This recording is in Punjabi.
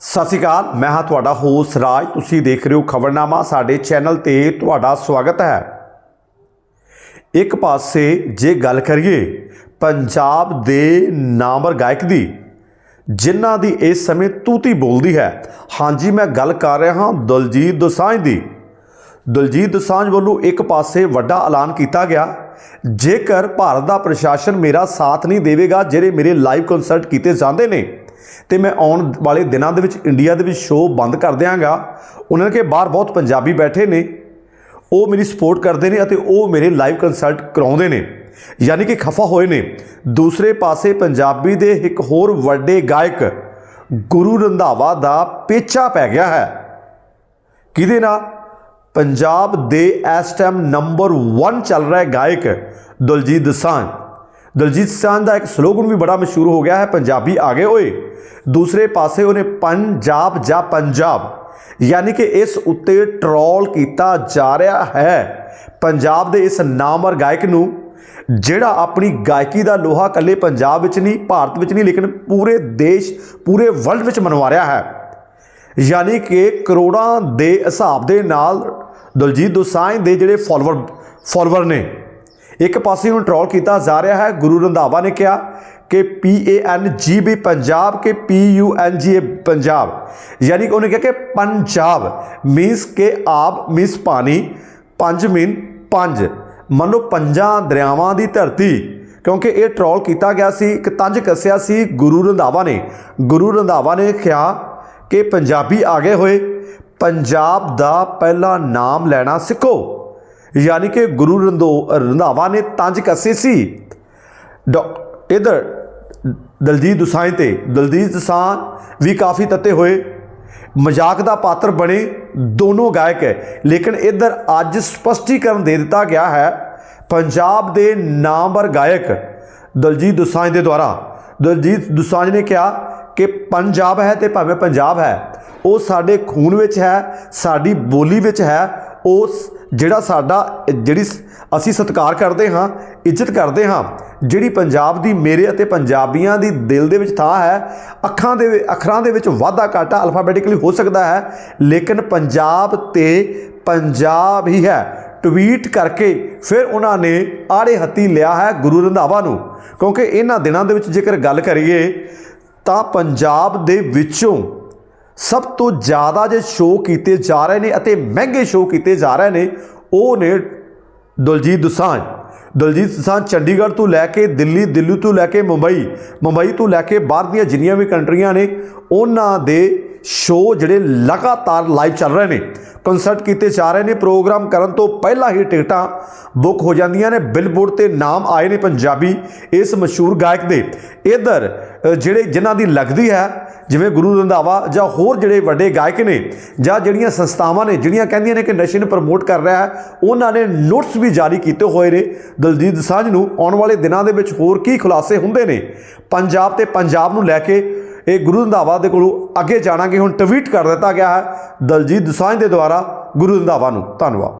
ਸਤਿ ਸ਼੍ਰੀ ਅਕਾਲ, ਮੈਂ ਹਾਂ ਤੁਹਾਡਾ ਹੋਸਟ ਰਾਜ। ਤੁਸੀਂ ਦੇਖ ਰਹੇ ਹੋ ਖਬਰਨਾਮਾ, ਸਾਡੇ ਚੈਨਲ ਤੇ ਤੁਹਾਡਾ ਸਵਾਗਤ ਹੈ। ਇੱਕ ਪਾਸੇ ਜੇ ਗੱਲ ਕਰੀਏ ਪੰਜਾਬ ਦੇ ਨਾਮਰ ਗਾਇਕ ਦੀ, ਜਿਨ੍ਹਾਂ ਦੀ ਇਸ ਸਮੇਂ ਤੂਤੀ ਬੋਲਦੀ ਹੈ। ਹਾਂਜੀ, ਮੈਂ ਗੱਲ ਕਰ ਰਿਹਾ ਹਾਂ ਦਲਜੀਤ ਦੋਸਾਂਝ ਦੀ। ਦਲਜੀਤ ਦੋਸਾਂਝ ਵੱਲੋਂ ਇੱਕ ਪਾਸੇ ਵੱਡਾ ਐਲਾਨ ਕੀਤਾ ਗਿਆ। ਜੇਕਰ ਭਾਰਤ ਦਾ ਪ੍ਰਸ਼ਾਸਨ ਮੇਰਾ ਸਾਥ ਨਹੀਂ ਦੇਵੇਗਾ, ਜਿਹੜੇ ਮੇਰੇ ਲਾਈਵ ਕਨਸਰਟ ਕੀਤੇ ਜਾਂਦੇ ਨੇ ਤੇ ਮੈਂ ਆਉਣ ਵਾਲੇ ਦਿਨਾਂ ਦੇ ਵਿੱਚ ਇੰਡੀਆ ਦੇ ਵਿੱਚ ਸ਼ੋਅ ਬੰਦ ਕਰ ਦਿਆਂਗਾ। ਉਹਨਾਂ ਨੇ ਕਿ ਬਾਹਰ ਬਹੁਤ ਪੰਜਾਬੀ ਬੈਠੇ ਨੇ। ਉਹ ਮੇਰੀ ਸਪੋਰਟ ਕਰਦੇ ਨੇ ਅਤੇ ਉਹ ਮੇਰੇ ਲਾਈਵ ਕੰਸਲਟ ਕਰਾਉਂਦੇ ਨੇ। ਯਾਨੀ ਕਿ ਖਫਾ ਹੋਏ ਨੇ। ਦੂਸਰੇ ਪਾਸੇ ਪੰਜਾਬੀ ਦੇ ਇੱਕ ਹੋਰ ਵੱਡੇ ਗਾਇਕ ਗੁਰੂ ਰੰਧਾਵਾ ਦਾ ਪੇਚਾ ਪੈ ਗਿਆ ਹੈ। ਕਿਹਦੇ ਨਾਲ? ਪੰਜਾਬ ਦੇ ਇਸ ਟਾਈਮ ਨੰਬਰ 1 ਚੱਲ ਰਿਹਾ ਗਾਇਕ ਦਲਜੀਤ ਦੋਸਾਂਝ। ਦਲਜੀਤ ਦੋਸਾਂਝ ਦਾ ਇੱਕ ਸਲੋਗਨ ਵੀ ਬੜਾ ਮਸ਼ਹੂਰ ਹੋ ਗਿਆ ਹੈ, ਪੰਜਾਬੀ ਆਗੇ ਓਏ। ਦੂਸਰੇ ਪਾਸੇ ਉਹਨੇ ਪੰਜਾਬ ਜਾਂ ਪੰਜਾਬ, ਯਾਨੀ ਕਿ ਇਸ ਉੱਤੇ ਟਰੋਲ ਕੀਤਾ ਜਾ ਰਿਹਾ ਹੈ। ਪੰਜਾਬ ਦੇ ਇਸ ਨਾਮਵਰ ਗਾਇਕ ਨੂੰ, ਜਿਹੜਾ ਆਪਣੀ ਗਾਇਕੀ ਦਾ ਲੋਹਾ ਕੱਲੇ ਪੰਜਾਬ ਵਿੱਚ ਨਹੀਂ, ਭਾਰਤ ਵਿੱਚ ਨਹੀਂ, ਲੇਕਿਨ ਪੂਰੇ ਦੇਸ਼, ਪੂਰੇ ਵਰਲਡ ਵਿੱਚ ਮਨਵਾ ਰਿਹਾ ਹੈ। ਯਾਨੀ ਕਿ ਕਰੋੜਾਂ ਦੇ ਹਿਸਾਬ ਦੇ ਨਾਲ ਦਲਜੀਤ ਦੋਸਾਂਝ ਦੇ ਜਿਹੜੇ ਫਾਲੋਅਰ ਫਾਲੋਅਰ ਨੇ ਇੱਕ ਪਾਸੇ ਨੂੰ ਟਰੋਲ ਕੀਤਾ ਜਾ ਰਿਹਾ ਹੈ। ਗੁਰੂ ਰੰਧਾਵਾ ਨੇ ਕਿਹਾ ਕਿ P A N G B Punjab K P U N G A Punjab. ਯਾਨੀ ਕਿ ਉਹਨੇ ਕਿਹਾ ਕਿ ਪੰਜਾਬ ਮੀਨਸ ਕੇ ਆਪ ਮੀਨਸ ਪਾਣੀ, ਪੰਜ ਮੀਨ ਪੰਜ। ਮੰਨੋ ਪੰਜਾਂ ਦਰਿਆਵਾਂ ਦੀ ਧਰਤੀ, ਕਿਉਂਕਿ ਇਹ ਟਰੋਲ ਕੀਤਾ ਗਿਆ ਸੀ, ਇੱਕ ਤੰਜ ਕੱਸਿਆ ਸੀ ਗੁਰੂ ਰੰਧਾਵਾ ਨੇ। ਗੁਰੂ ਰੰਧਾਵਾ ਨੇ ਕਿਹਾ ਕਿ ਪੰਜਾਬੀ ਆਗੇ ਹੋਏ, ਪੰਜਾਬ ਦਾ ਪਹਿਲਾ ਨਾਮ ਲੈਣਾ ਸਿੱਖੋ। ਯਾਨੀ ਕਿ ਗੁਰੂ ਰੰਧੋ ਰੰਧਾਵਾ ਨੇ ਤੰਜ ਕੱਸੇ ਸੀ। ਡੋ- ਇੱਧਰ ਦਲਜੀਤ ਦੁਸਾਂਝ ਤੇ ਦਲਜੀਤ ਦੋਸਾਂਝ ਵੀ ਕਾਫੀ ਤੱਤੇ ਹੋਏ। ਮਜ਼ਾਕ ਦਾ ਪਾਤਰ ਬਣੇ, ਦੋਨੋਂ ਗਾਇਕ ਹੈ। ਲੇਕਿਨ ਇੱਧਰ ਅੱਜ ਸਪਸ਼ਟੀਕਰਨ ਦੇ ਦਿੱਤਾ ਗਿਆ ਹੈ, ਪੰਜਾਬ ਦੇ ਨਾਮਵਰ ਗਾਇਕ ਦਲਜੀਤ ਦੁਸਾਂਝ ਦੇ ਦੁਆਰਾ। ਦਲਜੀਤ ਦੋਸਾਂਝ ਨੇ ਕਿਹਾ ਕਿ ਪੰਜਾਬ ਹੈ ਤੇ ਭਾਵੇਂ ਪੰਜਾਬ ਹੈ, ਉਹ ਸਾਡੇ ਖੂਨ ਵਿੱਚ ਹੈ, ਸਾਡੀ ਬੋਲੀ ਵਿੱਚ ਹੈ ਉਸ ਜਿਹੜਾ ਸਾਡਾ, ਜਿਹੜੀ ਸ- ਅਸੀਂ ਸਤਿਕਾਰ ਕਰਦੇ ਹਾਂ, ਇੱਜ਼ਤ ਕਰਦੇ ਹਾਂ, ਜਿਹੜੀ ਪੰਜਾਬ ਦੀ ਮੇਰੇ ਅਤੇ ਪੰਜਾਬੀਆਂ ਦੀ ਦਿਲ ਦੇ ਵਿੱਚ ਥਾਂ ਹੈ, ਅੱਖਾਂ ਦੇ ਵਿ- ਅੱਖਰਾਂ ਦੇ ਵਿੱਚ ਵਾਧਾ ਘਾਟਾ ਅਲਫਾਬੈਟਿਕਲੀ ਹੋ ਸਕਦਾ ਹੈ, ਲੇਕਿਨ ਪੰਜਾਬ ਤੇ ਪੰਜਾਬ ਹੀ ਹੈ। ਟਵੀਟ ਕਰਕੇ ਫਿਰ ਉਹਨਾਂ ਨੇ ਆੜੇ ਹੱਤੀ ਲਿਆ ਹੈ ਗੁਰੂ ਰੰਧਾਵਾ ਨੂੰ। ਕਿਉਂਕਿ ਇਹਨਾਂ ਦਿਨਾਂ ਦੇ ਵਿੱਚ ਜੇਕਰ ਗੱਲ ਕਰੀਏ, ਤਾਂ ਪੰਜਾਬ ਦੇ ਵਿੱਚੋਂ ਸਭ ਤੋਂ ਜ਼ਿਆਦਾ ਜੇ ਸ਼ੋਅ ਕੀਤੇ ਜਾ ਰਹੇ ਨੇ ਅਤੇ ਮਹਿੰਗੇ ਸ਼ੋਅ ਕੀਤੇ ਜਾ ਰਹੇ ਨੇ, ਉਹ ਨੇ ਦਲਜੀਤ ਦੁਸਾਂਝ। ਦਲਜੀਤ ਦੁਸਾਂਝ ਚੰਡੀਗੜ੍ਹ ਤੋਂ ਲੈ ਕੇ ਦਿੱਲੀ ਦਿੱਲੀ ਤੋਂ ਲੈ ਕੇ ਮੁੰਬਈ ਮੁੰਬਈ ਤੋਂ ਲੈ ਕੇ ਬਾਹਰ ਦੀਆਂ ਜਿੰਨੀਆਂ ਵੀ ਕੰਟਰੀਆਂ ਨੇ, ਉਹਨਾਂ ਦੇ ਸ਼ੋਅ ਜਿਹੜੇ ਲਗਾਤਾਰ ਲਾਈਵ ਚੱਲ ਰਹੇ ਨੇ। ਕਨਸਰਟ ਕੀਤੇ ਜਾ ਰਹੇ ਨੇ ਪ੍ਰੋਗਰਾਮ ਕਰਨ ਤੋਂ ਪਹਿਲਾਂ ਹੀ ਟਿਕਟਾਂ ਬੁੱਕ ਹੋ ਜਾਂਦੀਆਂ ਨੇ। ਬਿਲਬੋਰਡ ਤੇ ਨਾਮ ਆਏ ਨੇ ਪੰਜਾਬੀ, ਇਸ ਮਸ਼ਹੂਰ ਗਾਇਕ ਦੇ। ਇਧਰ ਜਿਹੜੇ ਜਿਨ੍ਹਾਂ ਦੀ ਲੱਗਦੀ ਹੈ, ਜਿਵੇਂ ਗੁਰੂ ਰੰਧਾਵਾ ਜਾਂ ਹੋਰ ਜਿਹੜੇ ਵੱਡੇ ਗਾਇਕ ਨੇ, ਜਾਂ ਜਿਹੜੀਆਂ ਸੰਸਥਾਵਾਂ ਨੇ, ਜਿਹੜੀਆਂ ਕਹਿੰਦੀਆਂ ਨੇ ਕਿ ਨਸ਼ੇ ਨੂੰ ਪ੍ਰਮੋਟ ਕਰ ਰਿਹਾ ਹੈ, ਉਹਨਾਂ ਨੇ ਨੋਟਸ ਵੀ ਜਾਰੀ ਕੀਤੇ ਹੋਏ ਨੇ। ਦਲਜੀਤ ਸਾਂਝ ਨੂੰ ਆਉਣ ਵਾਲੇ ਦਿਨਾਂ ਦੇ ਵਿੱਚ ਹੋਰ ਕੀ ਖੁਲਾਸੇ ਹੁੰਦੇ ਨੇ? ਪੰਜਾਬ ਤੇ ਪੰਜਾਬ ਨੂੰ ਲੈ ਕੇ ਇਹ ਗੁਰੂ ਰੰਧਾਵਾ ਦੇ ਕੋਲੋਂ ਅੱਗੇ ਜਾਣਾਂਗੇ, ਹੁਣ ਟਵੀਟ ਕਰ ਦਿੱਤਾ ਗਿਆ ਹੈ ਦਲਜੀਤ ਦੋਸਾਂਝ ਦੇ ਦੁਆਰਾ ਗੁਰੂ ਰੰਧਾਵਾ ਨੂੰ। ਧੰਨਵਾਦ।